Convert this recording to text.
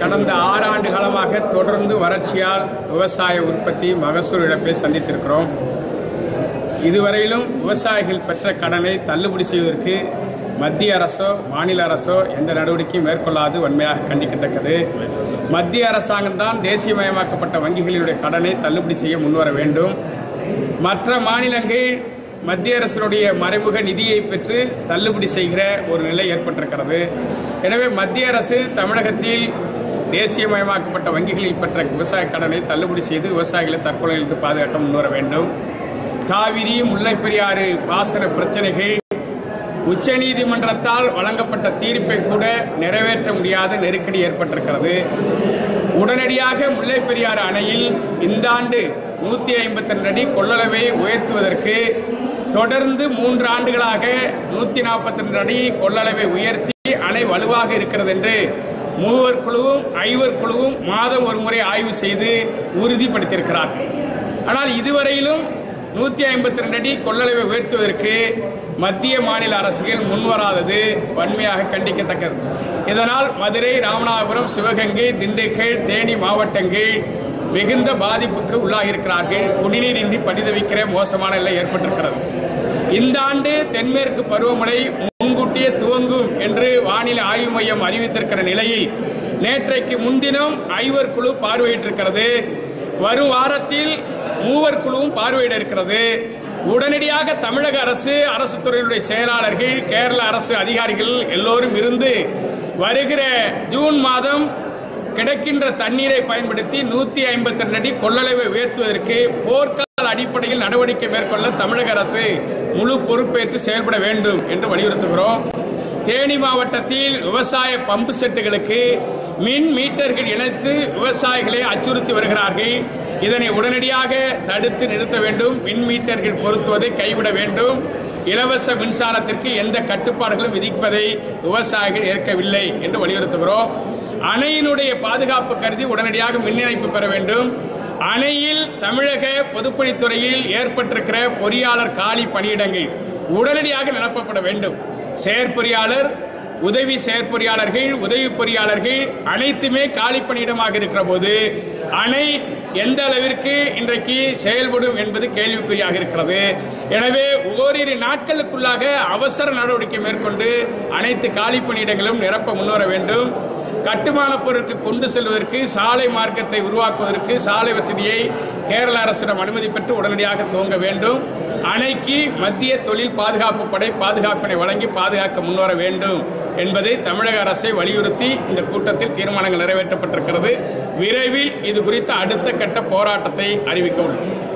கடந்த ஆறு ஆண்டு காலமாக தொடர்ந்து வறட்சியால் விவசாய உற்பத்தி மகசூல் இழப்பை சந்தித்திருக்கிறோம். இதுவரையிலும் விவசாயிகள் பெற்ற கடனை தள்ளுபடி செய்வதற்கு மத்திய அரசோ மாநில அரசோ எந்த நடவடிக்கையும் மேற்கொள்ளாது வன்மையாக கண்டிக்கத்தக்கது. மத்திய அரசாங்கம் தான் தேசியமயமாக்கப்பட்ட வங்கிகளினுடைய கடனை தள்ளுபடி செய்ய முன்வர வேண்டும். மற்ற மாநிலங்கள் மத்திய அரசினுடைய மறைமுக நிதியை பெற்று தள்ளுபடி செய்கிற ஒரு நிலை ஏற்பட்டிருக்கிறது. எனவே மத்திய அரசு தமிழகத்தில் தேசியமயமாக்கப்பட்ட வங்கிகளில் பெற்ற விவசாய கடனை தள்ளுபடி செய்து விவசாயிகளை தற்கொலைகளுக்கு பாதுகாக்க முன்வர வேண்டும். காவிரி முல்லைப்பெரியாறு பாசன பிரச்சனைகள் உச்சநீதிமன்றத்தால் வழங்கப்பட்ட தீர்ப்பை கூட நிறைவேற்ற முடியாத நெருக்கடி ஏற்பட்டிருக்கிறது. உடனடியாக முல்லைப்பெரியாறு அணையில் இந்த ஆண்டு நூத்தி ஐம்பத்தி ரெண்டு அடி கொள்ளளவை உயர்த்துவதற்கு தொடர்ந்து மூன்று ஆண்டுகளாக நூத்தி நாற்பத்தி ரெண்டு அடி கொள்ளளவை உயர்த்தி அணை வலுவாக இருக்கிறது என்று மூவர் குழுவும் ஐவர் குழுவும் மாதம் ஒரு முறை ஆய்வு செய்து உறுதிப்படுத்தியிருக்கிறார். ஆனால் இதுவரையிலும் நூத்தி ஐம்பத்தி ரெண்டு அடி கொள்ளளவை உயர்த்துவதற்கு மத்திய மாநில அரசுகள் முன்வராதது வன்மையாக கண்டிக்கத்தக்கது. இதனால் மதுரை ராமநாதபுரம் சிவகங்கை திண்டுக்கல் தேனி மாவட்டங்கள் மிகுந்த பாதிப்புக்கு உள்ளாகியிருக்கிறார்கள். குடிநீர் இன்றி பரிதவிக்கிற மோசமான நிலை ஏற்பட்டிருக்கிறது. இந்த ஆண்டு தென்மேற்கு பருவமழை முன்கூட்டியே துவங்கும் என்று வானிலை ஆய்வு மையம் அறிவித்திருக்கிற நிலையில் நேற்றைக்கு முன்தினம் ஐவர் குழு பார்வையிட்டிருக்கிறது. வரும் வாரத்தில் மூவர் குழுவும் பார்வையிட இருக்கிறது. உடனடியாக தமிழக அரசு அரசு துறையினுடைய செயலாளர்கள் கேரள அரசு அதிகாரிகள் எல்லோரும் இருந்து வருகிற ஜூன் மாதம் கிடைக்கின்ற தண்ணீரை பயன்படுத்தி நூத்தி ஐம்பத்தி ரெண்டு அடி கொள்ளளவை உயர்த்துவதற்கு போர்க்கால அடிப்படையில் நடவடிக்கை மேற்கொள்ள தமிழக அரசு முழு பொறுப்பேற்று செயல்பட வேண்டும் என்று வலியுறுத்துகிறோம். தேனி மாவட்டத்தில் விவசாய பம்பு செட்டுகளுக்கு மின் மீட்டர்கள் இணைத்து விவசாயிகளை அச்சுறுத்தி வருகிறார்கள். இதனை உடனடியாக தடுத்து நிறுத்த வேண்டும். மின் மீட்டர்கள் பொருத்துவதை கைவிட வேண்டும். இலவச மின்சாரத்திற்கு எந்த கட்டுப்பாடுகளும் விதிப்பதை விவசாயிகள் ஏற்கவில்லை என்று வலியுறுத்துகிறோம். அணையினுடைய பாதுகாப்பு கருதி உடனடியாக மின் இணைப்பு பெற வேண்டும். அணையில் தமிழக பொதுப்பணித்துறையில் ஏற்பட்டிருக்கிற பொறியாளர் காலி பணியிடங்கள் உடனடியாக நிரப்பப்பட வேண்டும். செயற்பொறியாளர் உதவி செயற்பொறியாளர்கள் உதவி பொறியாளர்கள் அனைத்துமே காலி பணியிடமாக இருக்கிற போது அணை எந்த அளவிற்கு இன்றைக்கு செயல்படும் என்பது கேள்விக்குறியாக இருக்கிறது. எனவே ஓரிரு நாட்களுக்குள்ளாக அவசர நடவடிக்கை மேற்கொண்டு அனைத்து காலி பணியிடங்களும் நிரப்ப முன்வர வேண்டும். கட்டுமான பொருட்கள் கொண்டு செல்வதற்கு சாலை மார்க்கத்தை உருவாக்குவதற்கு சாலை வசதியை கேரள அரசிடம் அனுமதி பெற்று உடனடியாக துவங்க வேண்டும். அணைக்கு மத்திய தொழில் பாதுகாப்பு படை பாதுகாப்பினை வழங்கி பாதுகாக்க முன்வர வேண்டும் என்பதை தமிழக அரசை வலியுறுத்தி இந்த கூட்டத்தில் தீர்மானங்கள் நிறைவேற்றப்பட்டிருக்கிறது. விரைவில் இது குறித்த அடுத்த கட்ட போராட்டத்தை அறிவிக்க உள்ளது.